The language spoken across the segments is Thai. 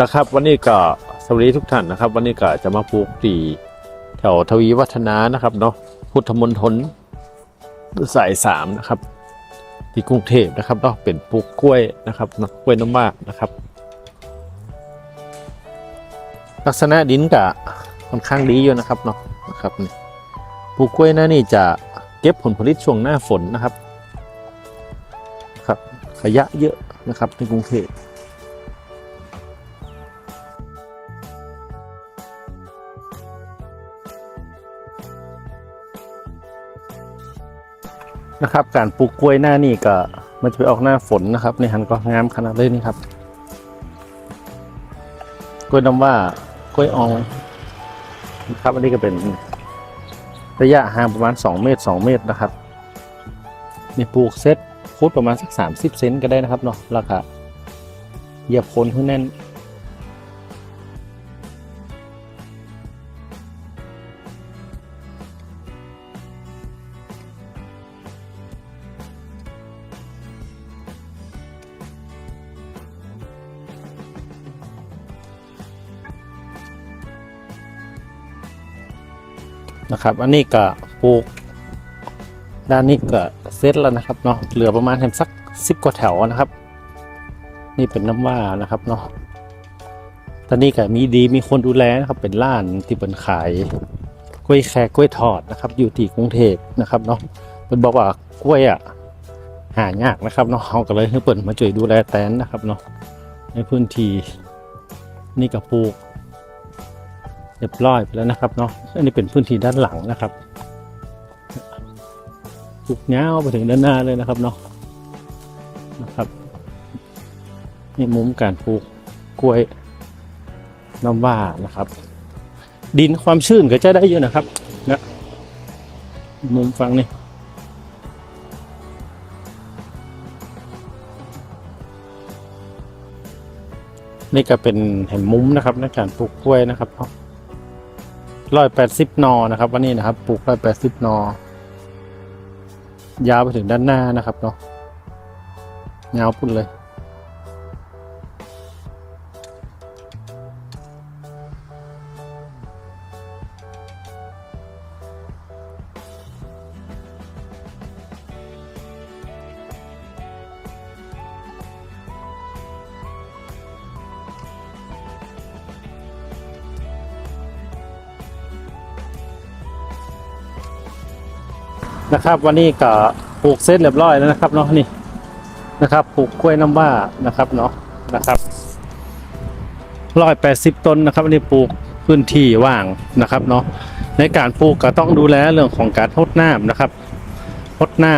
นะครับ วันนี้ก็สวัสดีทุกท่านนะครับ วันนี้ก็จะมาปลูกตีแถวทวีวัฒนานะครับเนาะพุทธมณฑลสายสามนะครับ ที่กรุงเทพนะครับเนาะเป็นปลูกกล้วยนะครับนะกล้วยน้ำว้านะครับ ลักษณะดินก็ค่อนข้างดีอยู่นะครับเนาะนะครับนี่ปลูกกล้วยหน้านี่จะเก็บผลผลิตช่วงหน้าฝนนะครับครับขยะเยอะนะครับในกรุงเทพ นะครับ การปลูกกล้วยหน้านี่ก็มันจะไปออกหน้าฝนนะครับ ในหันก็งามขนาดเลยนี่ครับกล้วยน้ำว่ากล้วยอองนะครับ อันนี้ก็เป็นระยะห่างประมาณ 2 เมตร 2 เมตรนะครับนี่ปลูกเซตคุดประมาณสัก 30 เซนก็ได้นะครับเนาะแล้วก็เหยียบโคนให้แน่น นะครับ อันนี้ก็ปลูก ด้านนี้ก็เซตแล้วนะครับเนาะเหลือประมาณแค่สักสิบกว่าแถวนะครับ นี่เป็นน้ำว่านะครับเนาะตอนนี้ก็มีดีมีคนดูแลนะครับ เป็นร้านที่เป็นขายกล้วยแขกกล้วยทอดนะครับ อยู่ที่กรุงเทพนะครับเนาะเป็นบอกว่ากล้วยอะหายากนะครับเนาะเขาก็เลยให้เปิดมาช่วยดูแลแตนนะครับเนาะในพื้นที่นี่ก็ปลูก เรียบร้อยไปแล้วนะครับเนาะอันนี้เป็นพื้นที่ด้านหลังนะครับปลูกเงาไปถึงด้านหน้าเลยนะครับเนาะนะครับนี่มุมการปลูกกล้วยน้ำว่านะครับ ดินความชื้นก็จะได้เยอะนะครับนะมุมฟังนี่นี่ก็เป็นแห่งมุมนะครับในการปลูกกล้วยนะครับเนาะ ร้อยแปดสิบนอนะครับวันนี้นะครับปลูกร้อยแปดสิบนอยาวไปถึงด้านหน้านะครับเนาะยาวพุ่นเลย นะครับ วันนี้ก็ปลูกเสร็จเรียบร้อยแล้วนะครับเนาะนี่นะครับปลูกกล้วยน้ำว้านะครับเนาะนะครับร้อยแปดสิบต้นนะครับวันนี้ปลูกพื้นที่ว่างนะครับเนาะในการปลูกก็ต้องดูแลเรื่องของการทดน้ำนะครับทดน้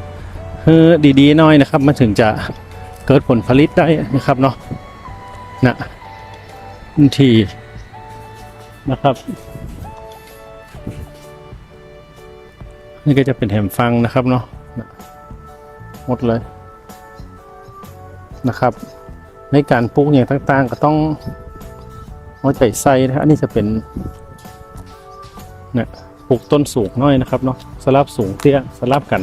ำคือดีๆหน่อยนะครับ มันถึงจะเกิดผลผลิตได้นะครับเนาะนะพื้นที่นะครับ นี่ก็จะเป็นแหมฟังนะครับเนาะหมดเลยนะครับ ในการปลูกอย่างต่างๆ ก็ต้องเอาใจใส่นะครับอันนี้จะเป็นเนี่ยปลูกต้นสูงน้อยนะครับเนาะสลับสูงเตี้ยสลับกัน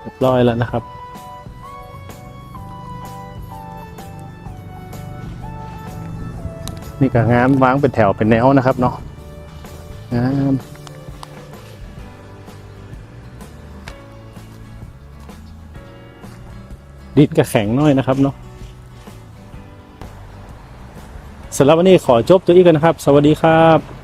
เรียบร้อยแล้วนะครับนี่ก็งามวางเป็นแถวเป็นแนวนะครับเนาะ งามดินก็แข็งน้อยนะครับเนาะสำหรับวันนี้ขอจบตัวอีกกันนะครับ สวัสดีครับ